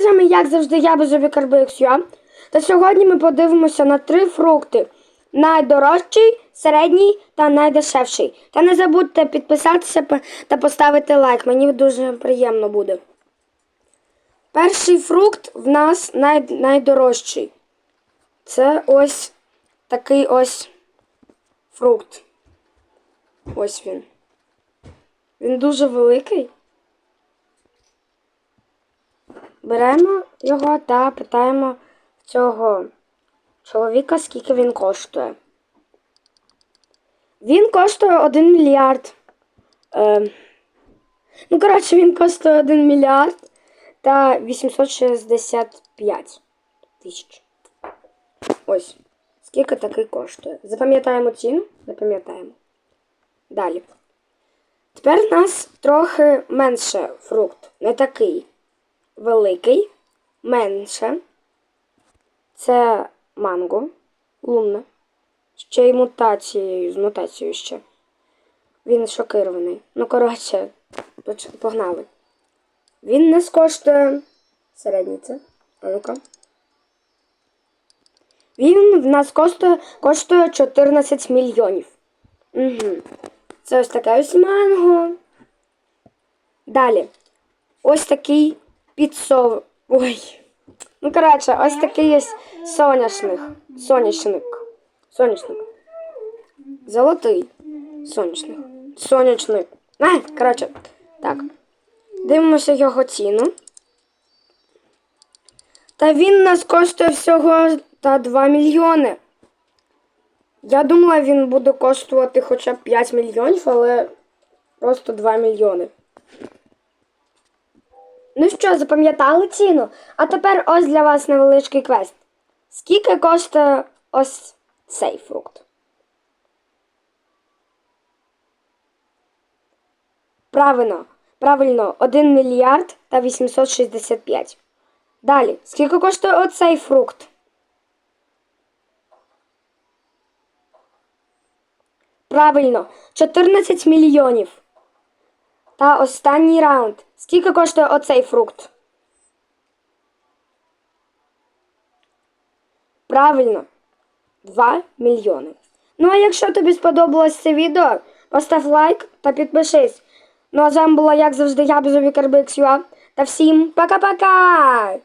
Привіт, як завжди, я Безобі Карбексюа. Та сьогодні ми подивимося на три фрукти: найдорожчий, середній та найдешевший. Та не забудьте підписатися та поставити лайк. Мені дуже приємно буде. Перший фрукт в нас най... найдорожчий. Це ось такий ось фрукт. Ось він. Він дуже великий. Беремо його та питаємо цього чоловіка, скільки він коштує. Він коштує 1 мільярд. Е, ну, коротше, він коштує 1 мільярд та 865 тисяч. Ось. Скільки такий коштує. Запам'ятаємо ціну? Запам'ятаємо. Далі. Тепер у нас трохи менше фрукт. Не такий великий, менше. Це манго. Лунне. Ще й мутацією, з мутацією ще. Він шокирований. Ну, коротше, погнали. Він не коштує середній це. А ну-ка. Він в нас коштує, коштує 14 мільйонів. Угу. Це ось таке ось манго. Далі. Ось такий підсов. Ой. Ну, коротше, ось такий ось соняшник. Соняшник. Соняшник. Золотий. Соняшник. Сонячник. А, коротше, так. Дивимося його ціну. Та він нас коштує всього та 2 мільйони. Я думала, він буде коштувати хоча б 5 мільйонів, але просто 2 мільйони. Ну що, запам'ятали ціну? А тепер ось для вас невеличкий квест. Скільки коштує ось цей фрукт? Правильно, правильно, 1 мільярд та 865. Далі, скільки коштує оцей фрукт? Правильно, 14 мільйонів. Та останній раунд. Скільки коштує оцей фрукт? Правильно. 2 мільйони. Ну а якщо тобі сподобалось це відео, постав лайк та підпишись. Ну а з вами була, як завжди, я Безові Карбексюа. Та всім пока-пока!